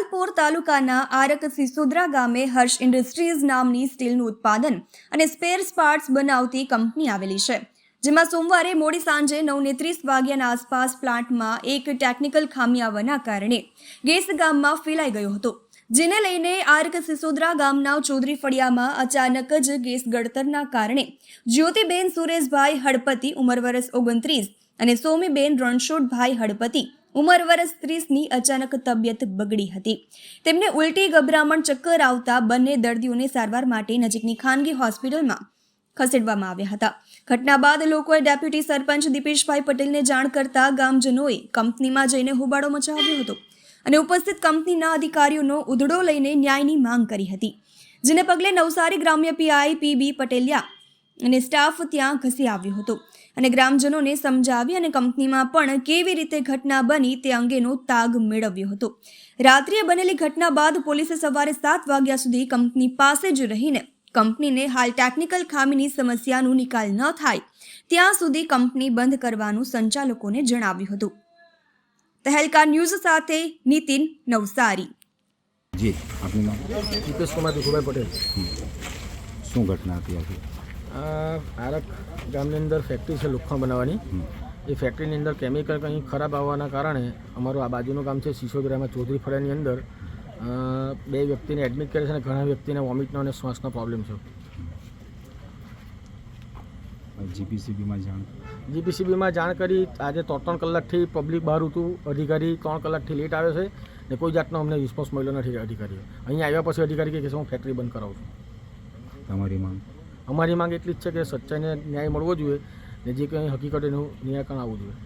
જલાલપોર તાલુકાના આરક સિસોદરા ગામે હર્ષ ઇન્ડસ્ટ્રીઝ નામની સ્ટીલનું ઉત્પાદન અને સ્પેર્સ પાર્ટ્સ બનાવતી કંપની આવેલી છે, જેમાં સોમવારે મોડી સાંજે નવને ત્રીસ વાગ્યાના આસપાસ પ્લાન્ટમાં એક ટેકનિકલ ખામી આવવાના કારણે ગેસ ગામમાં ફેલાઈ ગયો હતો, જેને લઈને આર્ક સિસોદરા ગામના ચૌધરી ફળિયામાં અચાનક જ ગેસ ગળતરના કારણે જ્યોતિબેન સુરેશભાઈ હળપતિ ઉંમર વર્ષ ઓગણત્રીસ અને સોમીબેન રણછોડભાઈ હળપતિ ઉંમર વર્ષ ત્રીસની અચાનક તબિયત બગડી હતી. તેમને ઉલટી ગભરામણ ચક્કર આવતા બંને દર્દીઓને સારવાર માટે નજીકની ખાનગી હોસ્પિટલમાં ખસેડવામાં આવ્યા હતા. ઘટના બાદ લોકોએ ડેપ્યુટી સરપંચ દીપેશભાઈ પટેલને જાણ કરતા ગામજનોએ કંપનીમાં જઈને હોબાળો મચાવ્યો હતો અને ઉપસ્થિત કંપનીના અધિકારીઓનો ઉધડો લઈને ન્યાયની માંગ કરી હતી. જેને પગલે નવસારી ગ્રામ્ય પીઆઈ પીબી પટેલિયા અને સ્ટાફ ત્યાં ઘસી આવ્યો હતો. અને ગ્રામજનોને સમજાવી અને કંપનીમાં પણ કેવી રીતે ઘટના બની તે અંગેનો તાગ મેળવ્યો હતો. રાત્રિએ બનેલી ઘટના બાદ પોલીસે સવારે સાત વાગ્યા સુધી કંપની પાસે જ રહીને કંપનીને હાલ ટેકનિકલ ખામીની સમસ્યાનું નિકાલ ન થાય ત્યાં સુધી કંપની બંધ કરવાનું સંચાલકોને જણાવ્યું હતું. તહેલકા ન્યૂઝ સાથે નીતિન નવસારી. જી આપનું નામ? દીપેશ કુમાર પટેલ. શું ઘટના હતી આખી? આ આરક ગામની અંદર ફેક્ટરી છે લોખંડ બનાવવાની. એ ફેક્ટરીની અંદર કેમિકલ કંઈ ખરાબ આવવાના કારણે અમારું આ બાજુનું ગામ છે સિસોદરામાં ચૌધરી ફળિયાની અંદર બે વ્યક્તિને એડમિટ કરે છે અને ઘણા વ્યક્તિને વોમિટનો અને શ્વાસનો પ્રોબ્લેમ છે જીપીસીબીમાં જાણ. જીપીસીબીમાં જાણ કરી આજે ત્રણ ત્રણ કલાકથી પબ્લિક બહાર હતું અધિકારી ત્રણ કલાકથી લેટ આવે છે ને કોઈ જાતનો અમને રિસ્પોન્સ મળ્યો નથી અધિકારીએ. અહીંયા આવ્યા પછી અધિકારી કહે છે હું ફેક્ટરી બંધ કરાવું છું. તમારી માંગ? અમારી માંગ એટલી જ છે કે સચ્ચાઈને ન્યાય મળવો જોઈએ ને જે કંઈ હકીકત એનું નિરાકરણ આવવું જોઈએ.